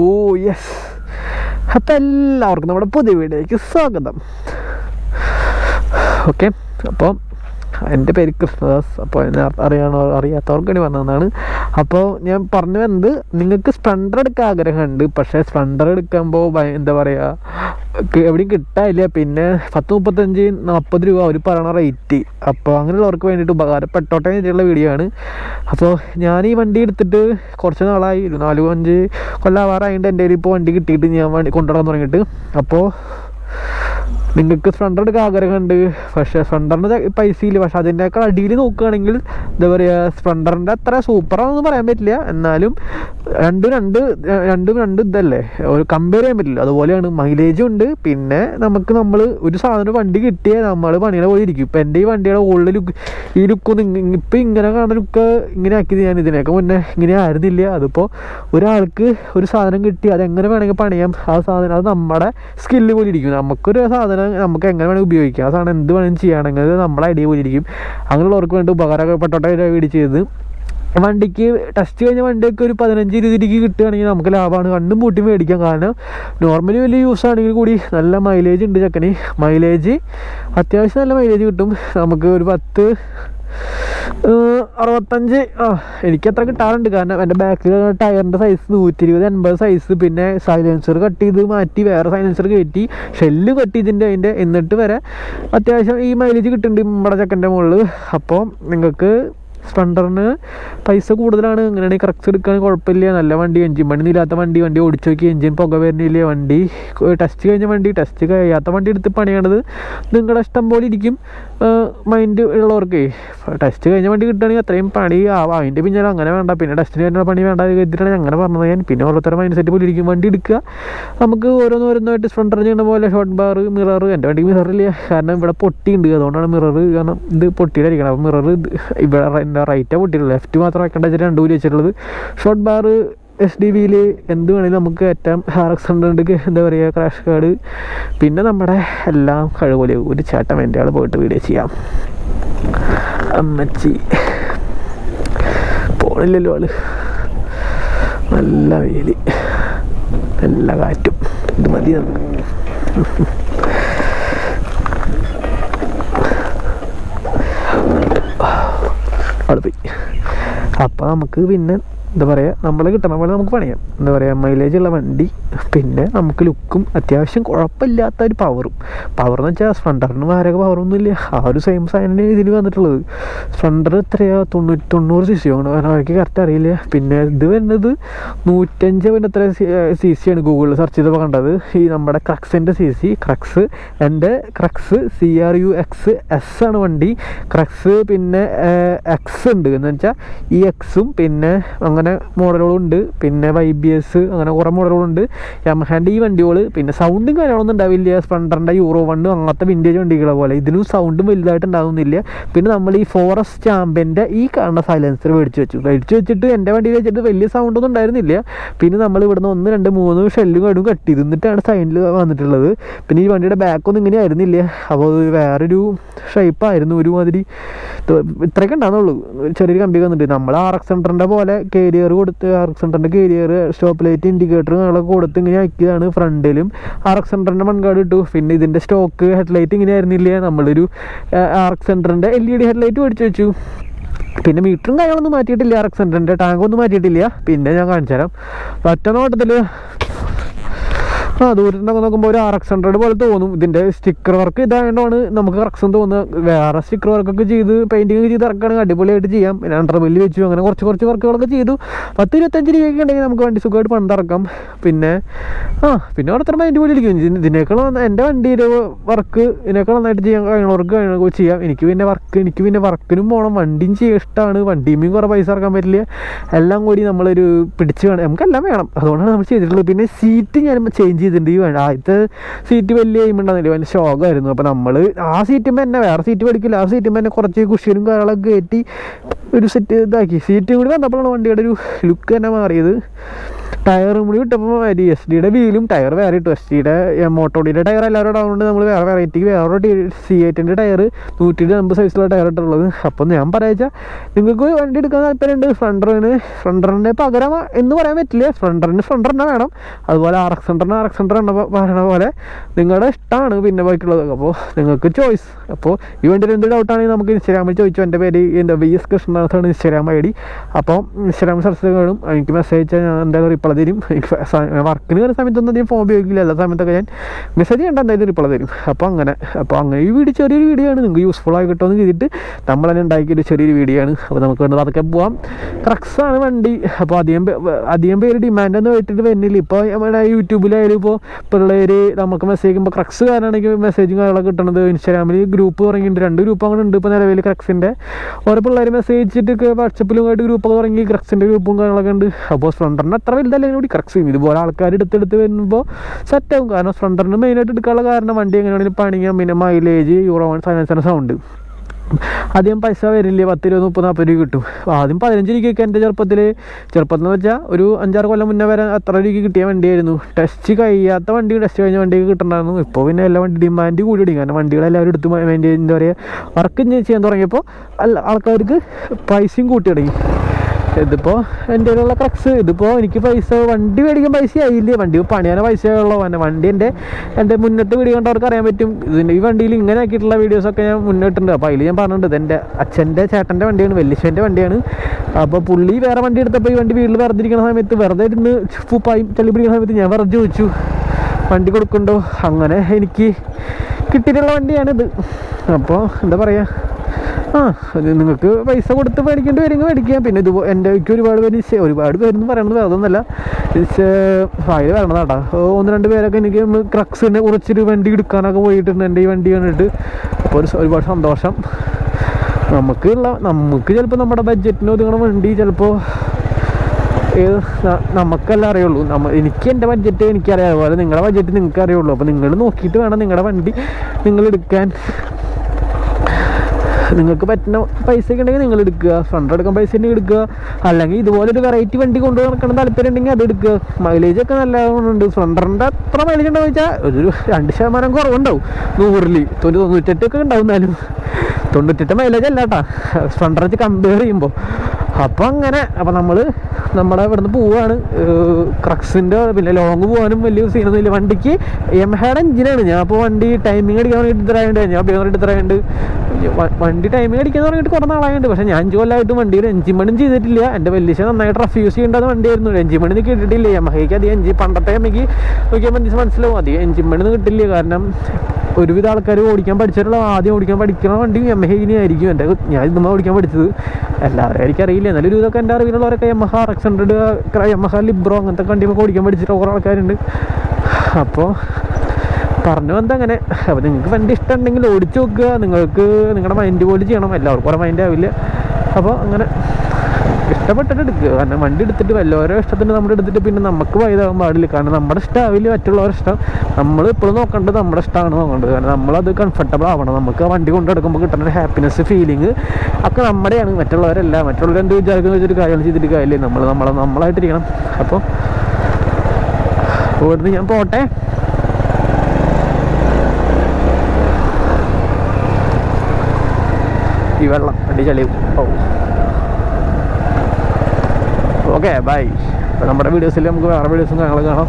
ഓ yes അപ്പം എല്ലാവർക്കും നമ്മുടെ പുതിയ വീഡിയോയ്ക്ക് സ്വാഗതം. ഓക്കെ അപ്പോൾ എന്റെ പേര് കൃഷ്ണദാസ് അപ്പോൾ എന്നെ അറിയാണോ അറിയാത്തവർക്ക് വേണ്ടി വന്നതാണ്. അപ്പോൾ ഞാൻ പറഞ്ഞു വന്നത് നിങ്ങൾക്ക് സ്പ്ലണ്ടർ എടുക്കാൻ ആഗ്രഹമുണ്ട് പക്ഷേ സ്പ്ലണ്ടർ എടുക്കുമ്പോൾ എന്താ പറയുക എവിടെയും കിട്ടാനില്ല. പിന്നെ പത്ത് മുപ്പത്തഞ്ച് നാൽപ്പത് രൂപ അവർ പറയണ റേറ്റ് അപ്പോൾ അങ്ങനെയുള്ളവർക്ക് വേണ്ടിയിട്ട് ഉപകാരപ്പെട്ടോട്ടെ എന്നുള്ള വീഡിയോ ആണ്. അപ്പോൾ ഞാൻ ഈ വണ്ടി എടുത്തിട്ട് കുറച്ച് നാളായി. ഒരു നാല് അഞ്ച് കൊല്ലാവാറായിട്ട് എന്റെ കയ്യിൽ ഇപ്പോൾ വണ്ടി കിട്ടിയിട്ട് ഞാൻ വണ്ടി കൊണ്ടുവരാൻ തുടങ്ങിയിട്ട്. അപ്പോൾ നിങ്ങൾക്ക് സ്പ്ലണ്ടർ എടുക്കാൻ ആഗ്രഹമുണ്ട്. പക്ഷേ സ്പ്ലണ്ടറിന്റെ ഇല്ല പക്ഷെ അതിന്റെയൊക്കെ അടിയിൽ നോക്കുകയാണെങ്കിൽ എന്താ പറയുക സ്പ്ലണ്ടറിന്റെ അത്ര സൂപ്പറാണെന്ന് പറയാൻ പറ്റില്ല. എന്നാലും രണ്ടും രണ്ട് രണ്ടും രണ്ട് ഇതല്ലേ. ഒരു കമ്പയർ ചെയ്യാൻ പറ്റില്ല. അതുപോലെയാണ് മൈലേജും ഉണ്ട്. പിന്നെ നമുക്ക് നമ്മൾ ഒരു സാധനം വണ്ടി കിട്ടിയാൽ നമ്മൾ പണിയുടെ പോലെ ഇരിക്കും. ഇപ്പം എന്റെ ഈ വണ്ടിയുടെ ഓൾഡ് ലുക്ക് ഈ ലുക്കൊന്നും ഇപ്പം ഇങ്ങനെ കാണുന്ന ലുക്ക് ഇങ്ങനെ ആക്കിയത് ഞാൻ ഇതിനൊക്കെ മുന്നേ ഇങ്ങനെ ആയിരുന്നില്ല. അതിപ്പോൾ ഒരാൾക്ക് ഒരു സാധനം കിട്ടി അതെങ്ങനെ വേണമെങ്കിൽ പണിയാം? ആ സാധനം അത് നമ്മുടെ സ്കില്ല് പോലെ ഇരിക്കും. നമുക്കൊരു സാധനം നമുക്ക് എങ്ങനെ വേണമെങ്കിൽ ഉപയോഗിക്കാം. ആ സാധനം എന്ത് വേണമെങ്കിലും ചെയ്യുകയാണെങ്കിൽ നമ്മളെ ഐഡിയ പോയിരിക്കും അങ്ങനെയുള്ളവർക്ക് വേണ്ടി ഉപകാരപ്പെട്ടോട്ടെ വീട് ചെയ്ത്. വണ്ടിക്ക് ടെസ്റ്റ് കഴിഞ്ഞ വണ്ടിക്ക് ഒരു പതിനഞ്ച് ഇരുപത് രൂപയ്ക്ക് കിട്ടുകയാണെങ്കിൽ നമുക്ക് ലാഭമാണ്. കണ്ടും പൂട്ടി മേടിക്കാം. കാരണം നോർമലി വലിയ യൂസ് ആണെങ്കിൽ കൂടി നല്ല മൈലേജ് ഉണ്ട് ചെക്കന്. മൈലേജ് അത്യാവശ്യം നല്ല മൈലേജ് കിട്ടും. നമുക്ക് ഒരു പത്ത് അറുപത്തഞ്ച്. എനിക്ക് അത്ര കിട്ടാറുണ്ട്. കാരണം എന്റെ ബാക്കിൽ ടയറിന്റെ സൈസ് നൂറ്റി ഇരുപത് എൺപത് സൈസ് പിന്നെ സൈലൻസർ കട്ട് ചെയ്ത് മാറ്റി വേറെ സൈലൻസർ കയറ്റി ഷെല്ല് കട്ട് ചെയ്തിന്റെ അതിന്റെ. എന്നിട്ട് വരെ അത്യാവശ്യം ഈ മൈലേജ് കിട്ടുന്നുണ്ട് നമ്മുടെ ചെക്കന്റെ മുകളിൽ അപ്പോൾ നിങ്ങൾക്ക് സ്പ്ലണ്ടറിന് പൈസ കൂടുതലാണ്. അങ്ങനെയാണെങ്കിൽ കറക്റ്റ് എടുക്കുകയാണെങ്കിൽ കുഴപ്പമില്ല. നല്ല വണ്ടി എഞ്ചിൻ പണി ഇല്ലാത്ത വണ്ടി വണ്ടി ഓടിച്ചു നോക്കി എഞ്ചിൻ പുക വരുന്നില്ല. വണ്ടി ടെസ്റ്റ് കഴിഞ്ഞ വണ്ടി ടെസ്റ്റ് കഴിയാത്ത വണ്ടി എടുത്ത് പണിയണത് നിങ്ങളുടെ ഇഷ്ടം പോലെ ഇരിക്കും. മൈൻഡ് ഉള്ളവർക്ക് ടെസ്റ്റ് കഴിഞ്ഞ വണ്ടി കിട്ടുകയാണെങ്കിൽ അത്രയും പണി ആവാം. അതിന്റെ പിന്നെ അങ്ങനെ വേണ്ട. പിന്നെ ടെസ്റ്റിന് വരുന്ന പണി വേണ്ട കരുതിയിട്ടാണ് അങ്ങനെ പറഞ്ഞത് ഞാൻ. പിന്നെ ഓരോരുത്തരുടെ മൈൻഡ് സെറ്റ് പോലെ ഇരിക്കും. വണ്ടി എടുക്കുക. നമുക്ക് ഓരോന്ന് ഓരോന്നായിട്ട് സ്പ്ലണ്ടർ ചെയ്യുന്ന പോലെ ഷോട്ട് ബാർ മിറർ എന്റെ വണ്ടിക്ക് ഇല്ല. കാരണം ഇവിടെ പൊട്ടിയുണ്ട്. അതുകൊണ്ടാണ് മിറർ കാരണം ഇത് പൊട്ടിയിലായിരിക്കണം അപ്പോൾ മിറർ ഇവിടെ റൈറ്റാണ് പൊട്ടിയിട്ടുള്ളത്. ലെഫ്റ്റ് മാത്രം വെക്കേണ്ട വെച്ചിട്ട് രണ്ടു വെച്ചിട്ടുള്ളത്. ഷോർട്ട് ബാർ എസ് ഡി വിയിൽ എന്ത് വേണമെങ്കിലും നമുക്ക് ഏറ്റവും ആർ എക്സ് ഹൺഡ്രഡ് എന്താ പറയുക ക്രാഷ് കാർഡ് പിന്നെ നമ്മുടെ എല്ലാം കഴിവുപോലെ ഒരു ചേട്ടൻ എന്റെ ആൾ പോയിട്ട് വീഡിയോ ചെയ്യാം. അമ്മച്ചി. പോണില്ലല്ലോ ആൾ. നല്ല വെയിൽ. നല്ല കാറ്റും. ഇത് മതി ആൾ പോയി. അപ്പോൾ നമുക്ക് പിന്നെ എന്താ പറയുക നമ്മൾ കിട്ടണ പോലെ നമുക്ക് പണിയാം. എന്താ പറയുക മൈലേജ് ഉള്ള വണ്ടി പിന്നെ നമുക്ക് ലുക്കും അത്യാവശ്യം കുഴപ്പമില്ലാത്ത ഒരു പവറും പവർ എന്ന് വെച്ചാൽ സ്പ്ലണ്ടറിന് മാരക പവറൊന്നുമില്ല ആ ഒരു സെയിം സാധനം ഇതിന് വന്നിട്ടുള്ളത്. സ്പ്ലണ്ടർ എത്രയാ? തൊണ്ണൂറ്റി തൊണ്ണൂറ് സി സി ആണ് അവർക്ക് കറക്റ്റ് അറിയില്ല. പിന്നെ ഇത് വരുന്നത് നൂറ്റഞ്ച് പിന്നെ എത്ര സി സി ആണ് ഗൂഗിളിൽ സെർച്ച് ചെയ്തപ്പോൾ കണ്ടത്. ഈ നമ്മുടെ ക്രക്സിന്റെ സി സി ക്രക്സ് എന്റെ Crux C R U X S ആണ് വണ്ടി. ക്രക്സ് പിന്നെ എക്സ് ഉണ്ട്. എന്ന് വെച്ചാൽ ഈ എക്സും പിന്നെ അങ്ങനെ മോഡലുകളുണ്ട് പിന്നെ വൈ ബി എസ് അങ്ങനെ കുറേ മോഡലുകളുണ്ട് യമഹാന്റെ ഈ വണ്ടികൾ പിന്നെ സൗണ്ടും കാര്യങ്ങളൊന്നും ഉണ്ടാവില്ല. സ്പ്ലണ്ടറിന്റെ യൂറോ വണ്ണ് അങ്ങനത്തെ വിന്റേജ് വണ്ടികളെ പോലെ. ഇതിനും സൗണ്ടും വലുതായിട്ട് ഉണ്ടാകുന്നില്ല പിന്നെ നമ്മൾ ഈ ഫോറസ്റ്റ് ചാമ്പിന്റെ ഈ കാണുന്ന സൈലൻസർ മേടിച്ച് വെച്ചു. മേടിച്ച് വെച്ചിട്ട് എന്റെ വണ്ടിയിൽ വെച്ചിട്ട് വലിയ സൗണ്ടൊന്നും ഉണ്ടായിരുന്നില്ല. പിന്നെ നമ്മൾ ഇവിടുന്ന് ഒന്ന് രണ്ട് മൂന്ന് ഷെല്ലും കടും കട്ട് തിന്നിട്ടാണ് സൈഡിൽ വന്നിട്ടുള്ളത്. പിന്നെ ഈ വണ്ടിയുടെ ബാക്കൊന്നും ഇങ്ങനെ ആയിരുന്നില്ല. അപ്പോൾ വേറൊരു ഷേപ്പായിരുന്നു ഒരുമാതിരി. ഇത്രയൊക്കെ ഉണ്ടാകുന്നുള്ളൂ ചെറിയൊരു കമ്പി വന്നിട്ട് നമ്മൾ ആർ എക്സ് സെന്ററിന്റെ പോലെ കേരിയർ കൊടുത്ത് ആർ എക്സ് സെന്ററിന്റെ കേരിയർ സ്റ്റോപ്പ് ലൈറ്റ് ഇൻഡിക്കേറ്റർ ഞങ്ങളൊക്കെ കൊടുത്ത് ഇങ്ങനെ ആക്കിയതാണ് ഫ്രണ്ടിലും. ആർ എക്സ് സെന്ററിന്റെ മൺകാട് ഇട്ടു. പിന്നെ ഇതിന്റെ സ്റ്റോക്ക് ഹെഡ്ലൈറ്റ് ഇങ്ങനെ ആയിരുന്നില്ല നമ്മളൊരു ആർ എക്സ് സെന്ററിന്റെ എൽ ഇ ഡി ഹെഡ്ലൈറ്റ് മേടിച്ച് വെച്ചു. പിന്നെ മീറ്ററും കാര്യങ്ങളൊന്നും മാറ്റിയിട്ടില്ല. ആർ എക്സ് സെന്ററിന്റെ ടാങ്കൊന്നും മാറ്റിയിട്ടില്ല. പിന്നെ ഞാൻ കാണിച്ചു തരാം ഒറ്റ നോട്ടത്തിൽ ആ ദൂരത്തൊക്കെ നോക്കുമ്പോൾ ഒരു ആർ എക്സ് ഹൺഡ്രഡ് പോലെ തോന്നും. ഇതിന്റെ സ്റ്റിക്കർ വർക്ക് ഇതായതുകൊണ്ടാണ് നമുക്ക് കറക്ഷൻ തോന്നുന്നത്. വേറെ സ്റ്റിക്കർ വർക്കൊക്കെ ചെയ്ത് പെയിന്റിങ് ചെയ്ത് ഇറക്കുകയാണെങ്കിൽ അടിപൊളിയായിട്ട് ചെയ്യാം. പിന്നെ അണ്ടർ ബില്ല് വെച്ചു. അങ്ങനെ കുറച്ച് കുറച്ച് വർക്കുകളൊക്കെ ചെയ്തു. പത്ത് ഇരുപത്തഞ്ച് രൂപയൊക്കെ ഉണ്ടെങ്കിൽ നമുക്ക് വണ്ടി സുഖമായിട്ട് പണ്ടിറക്കാം പിന്നെ ആ പിന്നെ ഓരോരുത്തർ മൈൻഡ് പോലെ ഇരിക്കും. ഇതിനേക്കാളും എന്റെ വണ്ടിയുടെ വർക്ക് ഇതിനേക്കാൾ നന്നായിട്ട് ചെയ്യാൻ കഴിയുന്നവർക്ക് കഴിയുന്ന ചെയ്യാം. എനിക്ക് പിന്നെ വർക്ക് എനിക്ക് പിന്നെ വർക്കിനും പോകണം വണ്ടിയും ചെയ്യാൻ ഇഷ്ടമാണ് വണ്ടിയും കുറേ പൈസ ഇറക്കാൻ പറ്റില്ല. എല്ലാം കൂടി നമ്മളൊരു പിടിച്ച് വേണം. നമുക്കെല്ലാം വേണം. അതുകൊണ്ടാണ് നമ്മൾ ചെയ്തിട്ടുള്ളത്. പിന്നെ സീറ്റ് ഞാൻ ചേഞ്ച് ചെയ്തിട്ടുണ്ട് ഈ ആദ്യത്തെ സീറ്റ് വലിയ എയിം ഉണ്ടാകുന്നില്ല വലിയ ശോകമായിരുന്നു. അപ്പോൾ നമ്മൾ ആ സീറ്റുമ്പോൾ തന്നെ വേറെ സീറ്റ് പഠിക്കില്ല. ആ സീറ്റുമ്പോൾ തന്നെ കുറച്ച് കുഷ്യനും കാര്യങ്ങളൊക്കെ കയറ്റി ഒരു സെറ്റ് ഇതാക്കി. സീറ്റും കൂടി വന്നപ്പോഴാണ് വണ്ടിയുടെ ഒരു ലുക്ക് തന്നെ മാറിയത്. ടയറും കൂടി ഇട്ടപ്പോൾ ഡി എസ് ഡിയുടെ വീലും ടയർ വേറെ ഇട്ടു എസ് ഡിയുടെ മോട്ടോഡിയുടെ ടയർ എല്ലാവരും ആയതുകൊണ്ട് നമ്മൾ വേറെ വെറൈറ്റിക്ക് വേറെ സി എയ്റ്റിന്റെ ടയർ നൂറ്റി അമ്പത് സൈസിലുള്ള ടയർ ഇട്ടുള്ളത്. അപ്പം ഞാൻ പറയാച്ചാൽ നിങ്ങൾക്ക് വണ്ടി എടുക്കാൻ താല്പര്യമുണ്ട്. ഫ്രണ്ടറിന് ഫ്രണ്ടറിന്റെ പകരം എന്ന് പറയാൻ പറ്റില്ല. ഫ്രണ്ടറിന് ഫ്രണ്ടറിനെ വേണം. അതുപോലെ ആർ എക്സ് ഹൺഡറിന് ആർ എക്സ് എന്ന പറയണ പോലെ നിങ്ങളുടെ ഇഷ്ടമാണ് പിന്നെ ബൈക്കുള്ളത് അപ്പോൾ നിങ്ങൾക്ക് ചോയ്സ് അപ്പോൾ ഈ വണ്ടിയിൽ എന്ത് ഡൗട്ടാണെങ്കിൽ നമുക്ക് ഇൻസ്റ്റാഗ്രാമിൽ ചോദിച്ചു. എന്റെ പേര് എന്റെ വി എസ് കൃഷ്ണനാഥാണ് ഇൻസ്റ്റാഗ്രാം ഐ ഡി അപ്പോൾ ഇൻസ്റ്റാഗ്രാം സെർച്ച് കാണും. എനിക്ക് മെസ്സേജ് അയച്ചാൽ ഞാൻ എന്തായാലും റിപ്ലൈ തരും. എനിക്ക് വർക്കിന് കയറുന്ന സമയത്തൊന്നും അധികം ഫോൺ ഉപയോഗിക്കില്ല. എല്ലാ സമയത്തൊക്കെ ഞാൻ മെസ്സേജ് ചെയ്യേണ്ട എന്തായാലും റിപ്ലൈ തരും. അപ്പോൾ അങ്ങനെ അപ്പോൾ അങ്ങനെ ഈ വീഡിയോ ചെറിയൊരു വീഡിയോ ആണ്. നിങ്ങൾക്ക് യൂസ്ഫുൾ ആയി കിട്ടുമെന്ന് ചെയ്തിട്ട് നമ്മൾ തന്നെ ഉണ്ടാക്കിയൊരു ചെറിയൊരു വീഡിയോ ആണ്. അപ്പോൾ നമുക്ക് വേണ്ടത് അതൊക്കെ പോവാം. ആണ് വണ്ടി. അപ്പോൾ അധികം അധികം പേര് ഡിമാൻഡ് ഒന്നും വെച്ചിട്ട് വരുന്നില്ല. ഇപ്പോൾ നമ്മുടെ യൂട്യൂബിലായാലും ഇപ്പോൾ പിള്ളേർ നമുക്ക് മെസ്സേജ് ചെയ്യുമ്പോൾ ക്രക്സ് കാരണമാണെങ്കിൽ മെസ്സേജും കാര്യങ്ങളൊക്കെ കിട്ടുന്നത് ഇൻസ്റ്റാഗ്രാമിൽ ഗ്രൂപ്പ് തുടങ്ങിയിട്ടുണ്ട്. രണ്ട് ഗ്രൂപ്പ് അങ്ങനെ ഉണ്ട് ഇപ്പോൾ നിലവിൽ ക്രക്സിന്റെ ഓരോ പിള്ളേർ മെസ്സേജ് അയച്ചിട്ട് വാട്സപ്പിലും ആയിട്ട് ഗ്രൂപ്പൊക്കെ തുടങ്ങി. ക്രക്സിന്റെ ഗ്രൂപ്പും കാര്യങ്ങളൊക്കെ ഉണ്ട്. അപ്പോൾ സ്പ്ലണ്ടറിന് അത്ര വലുതല്ലെങ്കിൽ കൂടി ക്രക്സ് ചെയ്യും ഇതുപോലെ ആൾക്കാർ എടുത്തെടുത്ത് വരുമ്പോൾ സെറ്റാവും കാരണം സ്പ്ലണ്ടറിന് മെയിനായിട്ട് എടുക്കാനുള്ള കാരണം വണ്ടി എങ്ങനെയാണെങ്കിലും പണിയാം. പിന്നെ മൈലേജ് യൂറോ വൺ സൈലൻസറിന് സൗണ്ട് ആദ്യം പൈസ വരില്ലേ? പത്ത് ഇരുപത് മുപ്പത് നാൽപ്പത് രൂപ കിട്ടും. ആദ്യം പതിനഞ്ച് രൂപയ്ക്ക് എന്റെ ചെറുപ്പത്തിൽ ചെറുപ്പത്തിൽ എന്ന് വെച്ചാൽ ഒരു അഞ്ചാറ് കൊല്ലം മുന്നേ വരെ അത്ര രൂപയ്ക്ക് കിട്ടിയ വണ്ടിയായിരുന്നു. ടെസ്റ്റ് കഴിയാത്ത വണ്ടി ടെസ്റ്റ് കഴിഞ്ഞ വണ്ടിയൊക്കെ കിട്ടണമായിരുന്നു ഇപ്പോൾ പിന്നെ എല്ലാ വണ്ടി ഡിമാൻഡ് കൂടി തുടങ്ങി കാരണം വണ്ടികളെല്ലാവരും എടുത്ത് എന്താ പറയുക വർക്ക് ചെയ്യാൻ തുടങ്ങിയപ്പോൾ അല്ല ആൾക്കാർക്ക് പൈസയും കൂട്ടി തുടങ്ങി ഇതിപ്പോൾ എന്റെ കയ്യിലുള്ള ക്രക്സ് ഇതിപ്പോൾ എനിക്ക് പൈസ വണ്ടി മേടിക്കാൻ പൈസ ആയില്ലേ? വണ്ടി പണിയാൻ പൈസ ഉള്ളൂ? വണ്ടി എന്റെ എന്റെ മുന്നത്തെ വീഡിയോ കണ്ടവർക്ക് അറിയാൻ പറ്റും. ഇതിന്റെ ഈ വണ്ടിയിൽ ഇങ്ങനെ ആക്കിയിട്ടുള്ള വീഡിയോസൊക്കെ ഞാൻ മുന്നിട്ടുണ്ട് അപ്പോൾ അതിൽ ഞാൻ പറഞ്ഞിട്ടുണ്ട് ഇത് എന്റെ അച്ഛന്റെ ചേട്ടന്റെ വണ്ടിയാണ് വല്യച്ഛന്റെ വണ്ടിയാണ്. അപ്പോൾ പുള്ളി വേറെ വണ്ടി എടുത്തപ്പോൾ ഈ വണ്ടി വീട്ടിൽ വെറുതെ ഇരിക്കുന്ന സമയത്ത് വെറുതെ ഇരുന്ന് ഫുപ്പായും ചളി പിടിക്കുന്ന സമയത്ത് ഞാൻ വെറുതെ ചോദിച്ചു വണ്ടി കൊടുക്കണ്ടോ അങ്ങനെ എനിക്ക് കിട്ടിയിട്ടുള്ള വണ്ടിയാണിത്. അപ്പോൾ എന്താ പറയുക ആ അത് നിങ്ങൾക്ക് പൈസ കൊടുത്ത് മേടിക്കേണ്ടി വരുമെങ്കിൽ മേടിക്കാം. പിന്നെ ഇത് എന്റെ എനിക്ക് ഒരുപാട് പേര് ഒരുപാട് പേരെന്ന് പറയുന്നത് വേറെ ഒന്നല്ല ഫയൽ വരണതാട്ടാ. ഒന്ന് രണ്ട് പേരൊക്കെ എനിക്ക് ക്രക്സിനെ കുറച്ചൊരു വണ്ടി എടുക്കാനൊക്കെ പോയിട്ടുണ്ട് എന്റെ ഈ വണ്ടി കണ്ടിട്ട്. അപ്പോൾ ഒരു ഒരുപാട് സന്തോഷം. നമുക്കുള്ള നമുക്ക് ചിലപ്പോൾ നമ്മുടെ ബഡ്ജറ്റിന് ഒതുങ്ങണ വണ്ടി ചിലപ്പോൾ നമുക്കല്ല അറിയുള്ളൂ. നമ്മ എനിക്ക് എന്റെ ബഡ്ജറ്റ് എനിക്കറിയാം. അതുപോലെ നിങ്ങളുടെ ബഡ്ജറ്റ് നിങ്ങൾക്ക് അറിയുള്ളൂ അപ്പോൾ നിങ്ങൾ നോക്കിയിട്ട് വേണം നിങ്ങളുടെ വണ്ടി നിങ്ങൾ എടുക്കാൻ. നിങ്ങൾക്ക് പറ്റുന്ന പൈസ ഒക്കെ ഉണ്ടെങ്കിൽ നിങ്ങൾ എടുക്കുക. ഫ്രണ്ട് എടുക്കാൻ പൈസ ഉണ്ടെങ്കിൽ എടുക്കുക. അല്ലെങ്കിൽ ഇതുപോലെ ഒരു വെറൈറ്റി വണ്ടി കൊണ്ടു നടക്കണം താല്പര്യം ഉണ്ടെങ്കിൽ അത് എടുക്കുക. മൈലേജ് ഒക്കെ നല്ല ഉണ്ട്. ഫ്രണ്ടറിന്റെ അത്ര മൈലേജ് ഉണ്ടാവും വെച്ചാൽ ഒരു രണ്ട് ശതമാനം കുറവുണ്ടാവും. നൂറിൽ തൊണ്ണൂ തൊണ്ണൂറ്റെട്ടൊക്കെ ഉണ്ടാവും എന്നാലും. തൊണ്ണൂറ്റെട്ട് മൈലേജ് അല്ല കേട്ടാ സ്പ്ലണ്ടർ വെച്ച് കമ്പയർ ചെയ്യുമ്പോൾ അപ്പോൾ അങ്ങനെ. അപ്പോൾ നമ്മൾ നമ്മുടെ ഇവിടുന്ന് പോവുകയാണ് ക്രക്സിന്റെ പിന്നെ ലോങ് പോകാനും വലിയ സീനൊന്നും ഇല്ല. വണ്ടിക്ക് എം എംഹയുടെ എഞ്ചിനാണ് ഞാൻ അപ്പോൾ വണ്ടി ടൈമിംഗ് അടിക്കാൻ വേണ്ടി ഇത്രയുണ്ട് ഞാൻ ബേർ ഇത്രയുണ്ട് വണ്ടി ടൈമിംഗ് അടിക്കാൻ തുടങ്ങിയിട്ട് കുറേ നാളായുണ്ട് പക്ഷേ ഞാൻ അഞ്ച് കൊല്ലമായിട്ട് ഒരു എഞ്ചിൻ പണിയും ചെയ്തിട്ടില്ല. എന്റെ വലിയ നന്നായിട്ട് റഫ്യൂസ് ചെയ്യേണ്ടത് വണ്ടിയായിരുന്നു. എഞ്ചിൻ പണി കിട്ടിയിട്ടില്ല. യമഹയ്ക്ക് അധികം എഞ്ചിൻ പണ്ടത്തെ എമ്മയ്ക്ക് നോക്കിയാൽ മനസ്സിലാവും. അധികം എഞ്ചിൻ മണി കിട്ടില്ല കാരണം ഒരുവിധ ആൾക്കാർ ഓടിക്കാൻ പഠിച്ചിട്ടുള്ള ആദ്യം ഓടിക്കാൻ പഠിക്കുന്ന വണ്ടി യമഹ ഇനി ആയിരിക്കും എന്റെ ഞാൻ ഇതുമ്മ ഓടിക്കാൻ പഠിച്ചത്. എല്ലാവരും എനിക്കറിയില്ല. എന്നാലും ഒരു ഇതൊക്കെ എന്റെ അറിവിലുള്ളവരൊക്കെ Yamaha R X hundred Yamaha Libero അങ്ങനത്തെ വണ്ടിയൊക്കെ ഓടിക്കാൻ പഠിച്ചിട്ട് ഓരോ ആൾക്കാരുണ്ട്. അപ്പോൾ പറഞ്ഞു എന്താ അങ്ങനെ അപ്പോൾ നിങ്ങൾക്ക് വണ്ടി ഇഷ്ടമുണ്ടെങ്കിൽ ഓടിച്ചു നോക്കുക. നിങ്ങൾക്ക് നിങ്ങളുടെ മൈൻഡ് പോലെ ചെയ്യണം. എല്ലാവർക്കും ഓരോ മൈൻഡ് ആവില്ല. അപ്പോൾ അങ്ങനെ ഇഷ്ടപ്പെട്ടിട്ട് എടുക്കുക. കാരണം വണ്ടി എടുത്തിട്ട് വല്ലവരോ ഇഷ്ടത്തിന് നമ്മൾ എടുത്തിട്ട് പിന്നെ നമുക്ക് വൈതാകാൻ പാടില്ല. കാരണം നമ്മുടെ ഇഷ്ടമാവില്ല മറ്റുള്ളവരുടെ ഇഷ്ടം. നമ്മൾ ഇപ്പോഴും നോക്കേണ്ടത് നമ്മുടെ ഇഷ്ടമാണ് നോക്കേണ്ടത്. കാരണം നമ്മളത് കംഫർട്ടബിൾ ആവണം. നമുക്ക് ആ വണ്ടി കൊണ്ട് നടക്കുമ്പോൾ കിട്ടുന്ന ഒരു ഹാപ്പിനെസ് ഫീലിംഗ് ഒക്കെ നമ്മുടെയാണ്. മറ്റുള്ളവരല്ല. മറ്റുള്ളവർ എന്ത് വിചാരിക്കുന്ന വെച്ചിട്ട് കാര്യങ്ങൾ ചെയ്തിട്ട് കാര്യമില്ല? നമ്മൾ നമ്മളെ നമ്മളായിട്ടിരിക്കണം. അപ്പോൾ ഇവിടുന്ന് ഞാൻ പോട്ടെ. ഈ വെള്ളം അടി ചളി ഓക്കെ ബൈ നമ്മുടെ വീഡിയോസിൽ നമുക്ക് വേറെ വീഡിയോസും കാണാം.